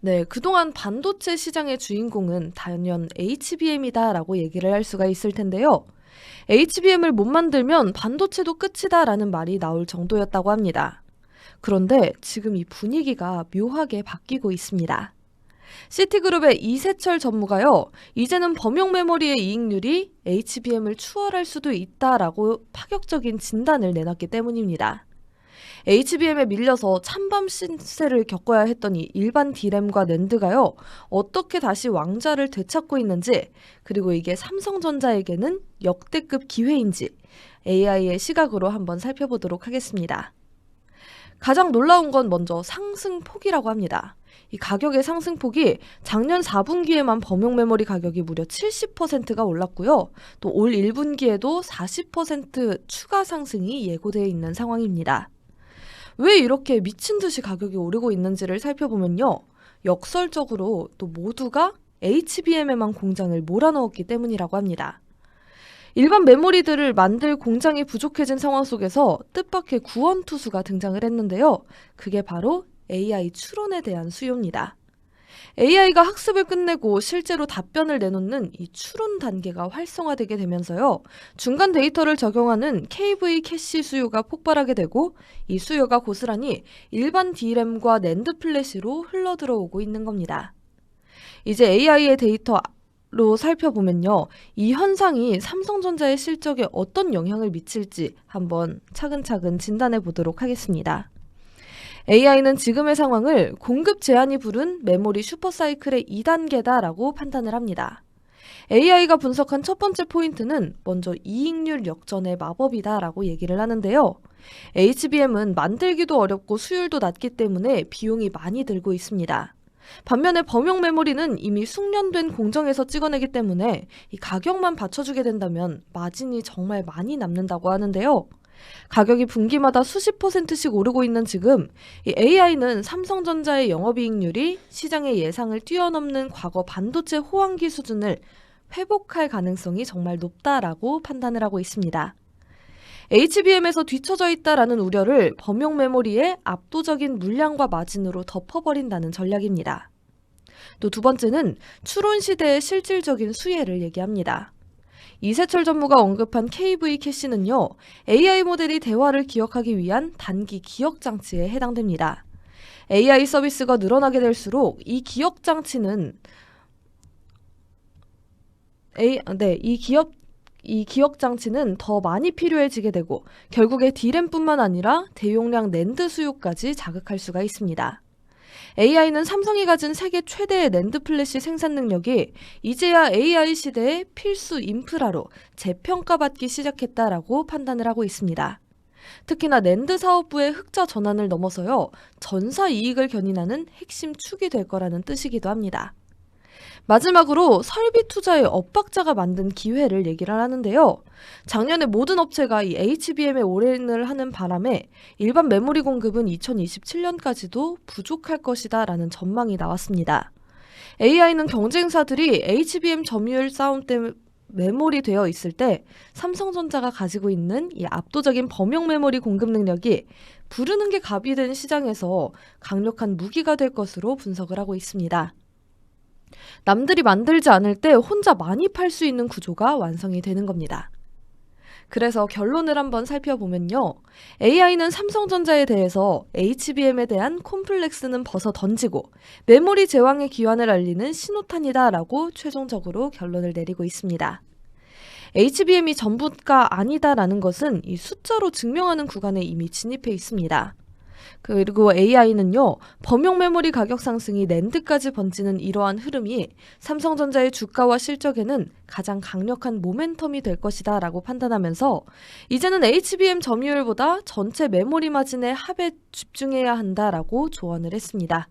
네, 그동안 반도체 시장의 주인공은 단연 HBM이다라고 얘기를 할 수가 있을 텐데요. HBM을 못 만들면 반도체도 끝이다라는 말이 나올 정도였다고 합니다. 그런데 지금 이 분위기가 묘하게 바뀌고 있습니다. 시티그룹의 이세철 전무가요, 이제는 범용 메모리의 이익률이 HBM을 추월할 수도 있다라고 파격적인 진단을 내놨기 때문입니다. HBM에 밀려서 찬밤 신세를 겪어야 했던 이 일반 D램과 낸드가요, 어떻게 다시 왕좌를 되찾고 있는지, 그리고 이게 삼성전자에게는 역대급 기회인지, AI의 시각으로 한번 살펴보도록 하겠습니다. 가장 놀라운 건 먼저 상승폭이라고 합니다. 이 가격의 상승폭이 작년 4분기에만 범용 메모리 가격이 무려 70%가 올랐고요. 또 올 1분기에도 40% 추가 상승이 예고되어 있는 상황입니다. 왜 이렇게 미친 듯이 가격이 오르고 있는지를 살펴보면요. 역설적으로 또 모두가 HBM에만 공장을 몰아넣었기 때문이라고 합니다. 일반 메모리들을 만들 공장이 부족해진 상황 속에서 뜻밖의 구원투수가 등장을 했는데요. 그게 바로 AI 추론에 대한 수요입니다. AI가 학습을 끝내고 실제로 답변을 내놓는 이 추론 단계가 활성화되게 되면서요. 중간 데이터를 적용하는 KV 캐시 수요가 폭발하게 되고 이 수요가 고스란히 일반 D램과 낸드 플래시로 흘러들어오고 있는 겁니다. 이제 AI의 데이터 로 살펴보면요. 이 현상이 삼성전자의 실적에 어떤 영향을 미칠지 한번 차근차근 진단해 보도록 하겠습니다. AI는 지금의 상황을 공급 제한이 부른 메모리 슈퍼사이클의 2단계다라고 판단을 합니다. AI가 분석한 첫 번째 포인트는 먼저 이익률 역전의 마법이다라고 얘기를 하는데요. HBM은 만들기도 어렵고 수율도 낮기 때문에 비용이 많이 들고 있습니다. 반면에 범용 메모리는 이미 숙련된 공정에서 찍어내기 때문에 이 가격만 받쳐주게 된다면 마진이 정말 많이 남는다고 하는데요. 가격이 분기마다 수십 퍼센트씩 오르고 있는 지금 이 AI는 삼성전자의 영업이익률이 시장의 예상을 뛰어넘는 과거 반도체 호황기 수준을 회복할 가능성이 정말 높다라고 판단을 하고 있습니다. HBM에서 뒤처져 있다라는 우려를 범용 메모리의 압도적인 물량과 마진으로 덮어버린다는 전략입니다. 또 두 번째는 추론 시대의 실질적인 수혜를 얘기합니다. 이세철 전무가 언급한 KV 캐시는요, AI 모델이 대화를 기억하기 위한 단기 기억 장치에 해당됩니다. AI 서비스가 늘어나게 될수록 이 기억 장치는 A, 네, 이 기업 이 기억 장치는 더 많이 필요해지게 되고 결국에 D램뿐만 아니라 대용량 낸드 수요까지 자극할 수가 있습니다. AI는 삼성이 가진 세계 최대의 낸드 플래시 생산 능력이 이제야 AI 시대의 필수 인프라로 재평가받기 시작했다라고 판단을 하고 있습니다. 특히나 낸드 사업부의 흑자 전환을 넘어서요, 전사 이익을 견인하는 핵심 축이 될 거라는 뜻이기도 합니다. 마지막으로 설비 투자의 엇박자가 만든 기회를 얘기를 하는데요. 작년에 모든 업체가 이 HBM에 올인을 하는 바람에 일반 메모리 공급은 2027년까지도 부족할 것이다 라는 전망이 나왔습니다. AI는 경쟁사들이 HBM 점유율 싸움 때문에 메모리 되어 있을 때 삼성전자가 가지고 있는 이 압도적인 범용 메모리 공급 능력이 부르는 게 갑이 된 시장에서 강력한 무기가 될 것으로 분석을 하고 있습니다. 남들이 만들지 않을 때 혼자 많이 팔 수 있는 구조가 완성이 되는 겁니다. 그래서 결론을 한번 살펴보면요. AI는 삼성전자에 대해서 HBM에 대한 콤플렉스는 벗어 던지고 메모리 제왕의 기환을 알리는 신호탄이다 라고 최종적으로 결론을 내리고 있습니다. HBM이 전부가 아니다라는 것은 이 숫자로 증명하는 구간에 이미 진입해 있습니다. 그리고 AI는요, 범용 메모리 가격 상승이 낸드까지 번지는 이러한 흐름이 삼성전자의 주가와 실적에는 가장 강력한 모멘텀이 될 것이다 라고 판단하면서 이제는 HBM 점유율보다 전체 메모리 마진의 합에 집중해야 한다 라고 조언을 했습니다.